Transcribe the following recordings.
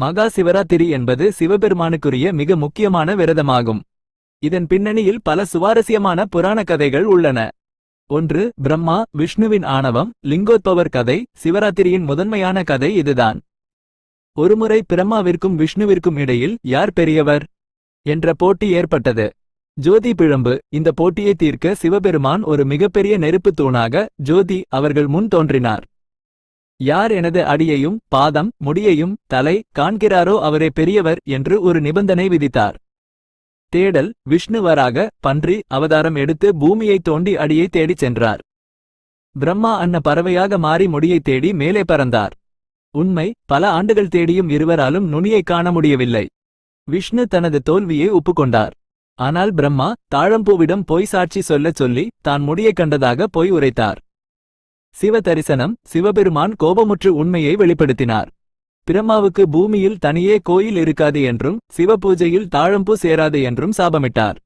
மகா சிவராத்திரி என்பது சிவபெருமானுக்குரிய மிக முக்கியமான விரதமாகும். இதன் பின்னணியில் பல சுவாரஸ்யமான புராண கதைகள் உள்ளன. ஒன்று பிரம்மா விஷ்ணுவின் ஆணவம் லிங்கோத்பவர் கதை சிவராத்திரியின் முதன்மையான கதை இதுதான். ஒருமுறை பிரம்மாவிற்கும் விஷ்ணுவிற்கும் இடையில் யார் பெரியவர்? என்ற போட்டி ஏற்பட்டது. ஜோதி பிழம்பு இந்த போட்டியை தீர்க்க சிவபெருமான் ஒரு மிகப்பெரிய நெருப்புத் தூணாக ஜோதி அவர்கள் முன் தோன்றினார். யார் எனது அடியையும் பாதம் முடியையும் தலை காண்கிறாரோ அவரே பெரியவர் என்று ஒரு நிபந்தனை விதித்தார். தேடல் விஷ்ணுவராக பன்றி அவதாரம் எடுத்து பூமியை தோண்டி அடியை தேடிச் சென்றார். பிரம்மா அன்ன பறவையாக மாறி முடியை தேடி மேலே பறந்தார். உண்மை பல ஆண்டுகள் தேடியும் இருவராலும் நுனியை காண முடியவில்லை. விஷ்ணு தனது தோல்வியை ஒப்புக்கொண்டார். ஆனால் பிரம்மா தாழம்பூவிடம் பொய் சாட்சி சொல்லச் சொல்லி தான் முடியைக் கண்டதாக பொய் உரைத்தார். சிவ தரிசனம் சிவபெருமான் கோபமுற்று உண்மையை வெளிப்படுத்தினார். பிரம்மாவுக்கு பூமியில் தனியே கோயில் இருக்காது என்றும் சிவபூஜையில் தாழம்பூ சேராது என்றும் சாபமிட்டார்.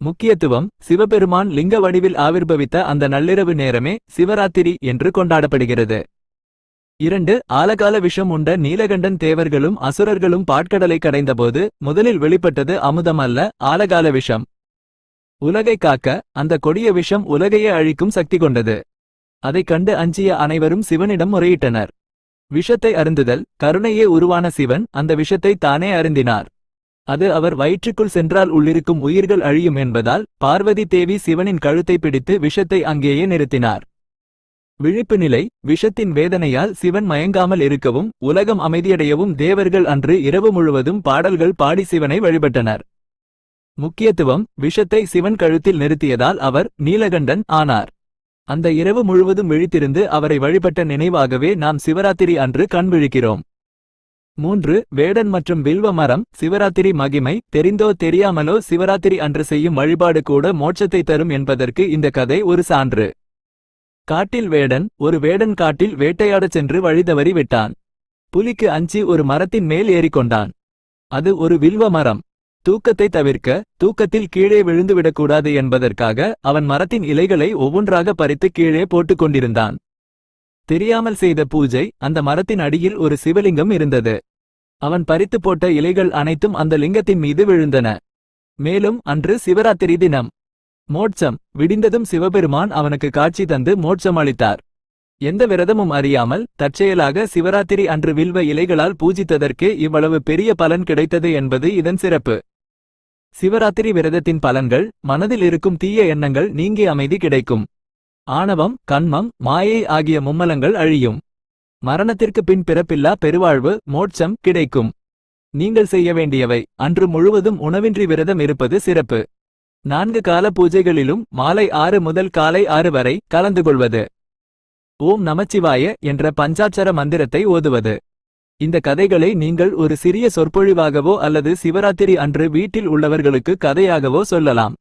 முக்கியத்துவம் சிவபெருமான் லிங்க வடிவில் ஆவிர்பவித்த அந்த நள்ளிரவு நேரமே சிவராத்திரி என்று கொண்டாடப்படுகிறது. இரண்டு ஆலகால விஷம் உண்ட நீலகண்டன் தேவர்களும் அசுரர்களும் பாட்கடலை கடைந்தபோது முதலில் வெளிப்பட்டது அமுதம் அல்ல ஆலகால விஷம். உலகை காக்க அந்த கொடிய விஷம் உலகையே அழிக்கும் சக்தி கொண்டது. அதைக் கண்டு அஞ்சிய அனைவரும் சிவனிடம் முறையிட்டனர். விஷத்தை அருந்துதல் கருணையே உருவான சிவன் அந்த விஷத்தை தானே அருந்தினார். அது அவர் வயிற்றுக்குள் சென்றால் உள்ளிருக்கும் உயிர்கள் அழியும் என்பதால் பார்வதி தேவி சிவனின் கழுத்தை பிடித்து விஷத்தை அங்கேயே நிறுத்தினார். விழிப்பு நிலை விஷத்தின் வேதனையால் சிவன் மயங்காமல் இருக்கவும் உலகம் அமைதியடையவும் தேவர்கள் அன்று இரவு முழுவதும் பாடல்கள் பாடி சிவனை வழிபட்டனர். முக்கியத்துவம் விஷத்தை சிவன் கழுத்தில் நிறுத்தியதால் அவர் நீலகண்டன் ஆனார். அந்த இரவு முழுவதும் விழித்திருந்து அவரை வழிபட்ட நினைவாகவே நாம் சிவராத்திரி அன்று கண் விழிக்கிறோம். மூன்று வேடன் மற்றும் வில்வ மரம் சிவராத்திரி மகிமை தெரிந்தோ தெரியாமலோ சிவராத்திரி அன்று செய்யும் வழிபாடு கூட மோட்சத்தை தரும் என்பதற்கு இந்த கதை ஒரு சான்று. காட்டில் வேடன் ஒரு வேடன் காட்டில் வேட்டையாடச் சென்று வழிதவறி விட்டான் புலிக்கு அஞ்சி ஒரு மரத்தின் மேல் ஏறிக்கொண்டான். அது ஒரு வில்வ மரம். தூக்கத்தை தவிர்க்க தூக்கத்தில் கீழே விழுந்துவிடக்கூடாது என்பதற்காக அவன் மரத்தின் இலைகளை ஒவ்வொன்றாக பறித்து கீழே போட்டுக் கொண்டிருந்தான். தெரியாமல் செய்த பூஜை அந்த மரத்தின் அடியில் ஒரு சிவலிங்கம் இருந்தது. அவன் பறித்து போட்ட இலைகள் அனைத்தும் அந்த லிங்கத்தின் மீது விழுந்தன. மேலும் அன்று சிவராத்திரி தினம். மோட்சம் விடிந்ததும் சிவபெருமான் அவனுக்கு காட்சி தந்து மோட்சம் அளித்தார். எந்த விரதமும் அறியாமல் தற்செயலாக சிவராத்திரி அன்று வில்வ இலைகளால் பூஜித்ததற்கே இவ்வளவு பெரிய பலன் கிடைத்தது என்பது இதன் சிறப்பு. சிவராத்திரி விரதத்தின் பலன்கள் மனதில் இருக்கும் தீய எண்ணங்கள் நீங்கி அமைதி கிடைக்கும். ஆணவம் கண்மம் மாயை ஆகிய மும்மலங்கள் அழியும். மரணத்திற்கு பின் பிறப்பில்லா பெருவாழ்வு மோட்சம் கிடைக்கும். நீங்கள் செய்ய வேண்டியவை அன்று முழுவதும் உணவின்றி விரதம் இருப்பது சிறப்பு. நான்கு கால பூஜைகளிலும் மாலை ஆறு முதல் காலை ஆறு வரை கலந்து கொள்வது ஓம் நமச்சிவாய என்ற பஞ்சாட்சர மந்திரத்தை ஓதுவது. இந்த கதைகளை நீங்கள் ஒரு சிறிய சொற்பொழிவாகவோ அல்லது சிவராத்திரி அன்று வீட்டில் உள்ளவர்களுக்கு கதையாகவோ சொல்லலாம்.